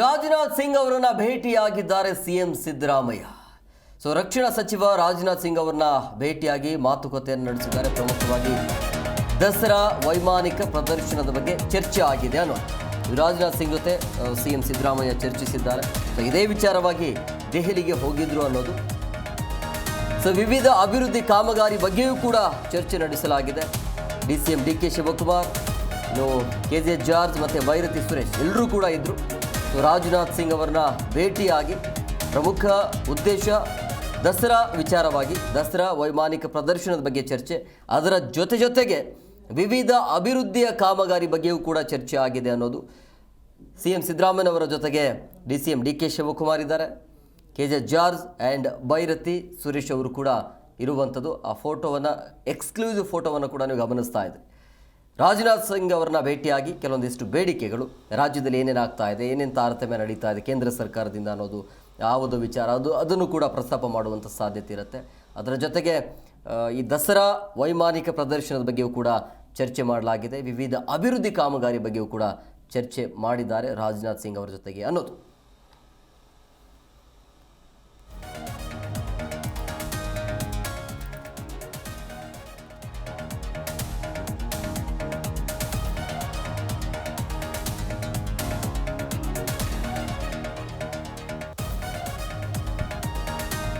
ರಾಜನಾಥ್ ಸಿಂಗ್ ಅವರನ್ನ ಭೇಟಿಯಾಗಿದ್ದಾರೆ CM Siddaramaiah. So, ರಕ್ಷಣಾ ಸಚಿವ ರಾಜನಾಥ್ ಸಿಂಗ್ ಅವರನ್ನ ಭೇಟಿಯಾಗಿ ಮಾತುಕತೆಯನ್ನು ನಡೆಸಿದ್ದಾರೆ. ಪ್ರಮುಖವಾಗಿ ದಸರಾ ವೈಮಾನಿಕ ಪ್ರದರ್ಶನದ ಬಗ್ಗೆ ಚರ್ಚೆ ಆಗಿದೆ ಅನ್ನೋದು ರಾಜನಾಥ್ ಸಿಂಗ್ ಜೊತೆ ಸಿಎಂ ಸಿದ್ದರಾಮಯ್ಯ ಚರ್ಚಿಸಿದ್ದಾರೆ. ಸೊ, ಇದೇ ವಿಚಾರವಾಗಿ ದೆಹಲಿಗೆ ಹೋಗಿದ್ರು ಅನ್ನೋದು. ಸೊ, ವಿವಿಧ ಅಭಿವೃದ್ಧಿ ಕಾಮಗಾರಿ ಬಗ್ಗೆಯೂ ಕೂಡ ಚರ್ಚೆ ನಡೆಸಲಾಗಿದೆ. D C M D K Shivakumar ಇನ್ನು ಕೆ ಜೆ ಜಾರ್ಜ್ ಮತ್ತು ಭೈರತಿ ಸುರೇಶ್ ಎಲ್ಲರೂ ಕೂಡ ಇದ್ದರು ರಾಜನಾಥ್ ಸಿಂಗ್ ಅವರನ್ನ ಭೇಟಿಯಾಗಿ ಪ್ರಮುಖ ಉದ್ದೇಶ ದಸರಾ ವಿಚಾರವಾಗಿ, ದಸರಾ ವೈಮಾನಿಕ ಪ್ರದರ್ಶನದ ಬಗ್ಗೆ ಚರ್ಚೆ. ಅದರ ಜೊತೆ ಜೊತೆಗೆ ವಿವಿಧ ಅಭಿವೃದ್ಧಿಯ ಕಾಮಗಾರಿ ಬಗ್ಗೆಯೂ ಕೂಡ ಚರ್ಚೆ ಆಗಿದೆ ಅನ್ನೋದು ಸಿ ಎಂ ಸಿದ್ದರಾಮಯ್ಯನವರ ಜೊತೆಗೆ D C M D K Shivakumar ಇದ್ದಾರೆ. K J George and Bhairathi Suresh ಅವರು ಕೂಡ ಇರುವಂಥದ್ದು. ಆ ಫೋಟೋವನ್ನು, ಎಕ್ಸ್ಕ್ಲೂಸಿವ್ ಫೋಟೋವನ್ನು ಕೂಡ ನೀವು ಗಮನಿಸ್ತಾ ಇದ್ರಿ ರಾಜನಾಥ್ ಸಿಂಗ್ ಅವರನ್ನ ಭೇಟಿಯಾಗಿ ಕೆಲವೊಂದಿಷ್ಟು ಬೇಡಿಕೆಗಳು ರಾಜ್ಯದಲ್ಲಿ ಏನೇನಾಗ್ತಾ ಇದೆ, ಏನೇನು ತಾರತಮ್ಯ ನಡೀತಾ ಇದೆ, ಕೇಂದ್ರ ಸರ್ಕಾರದಿಂದ ಅನ್ನೋದು ಯಾವುದು ವಿಚಾರ, ಅದು ಅದನ್ನು ಕೂಡ ಪ್ರಸ್ತಾಪ ಮಾಡುವಂಥ ಸಾಧ್ಯತೆ ಇರುತ್ತೆ. ಅದರ ಜೊತೆಗೆ ಈ ದಸರಾ ವೈಮಾನಿಕ ಪ್ರದರ್ಶನದ ಬಗ್ಗೆಯೂ ಕೂಡ ಚರ್ಚೆ ಮಾಡಲಾಗಿದೆ. ವಿವಿಧ ಅಭಿವೃದ್ಧಿ ಕಾಮಗಾರಿ ಬಗ್ಗೆಯೂ ಕೂಡ ಚರ್ಚೆ ಮಾಡಿದ್ದಾರೆ ರಾಜನಾಥ್ ಸಿಂಗ್ ಅವರ ಜೊತೆಗೆ ಅನ್ನೋದು.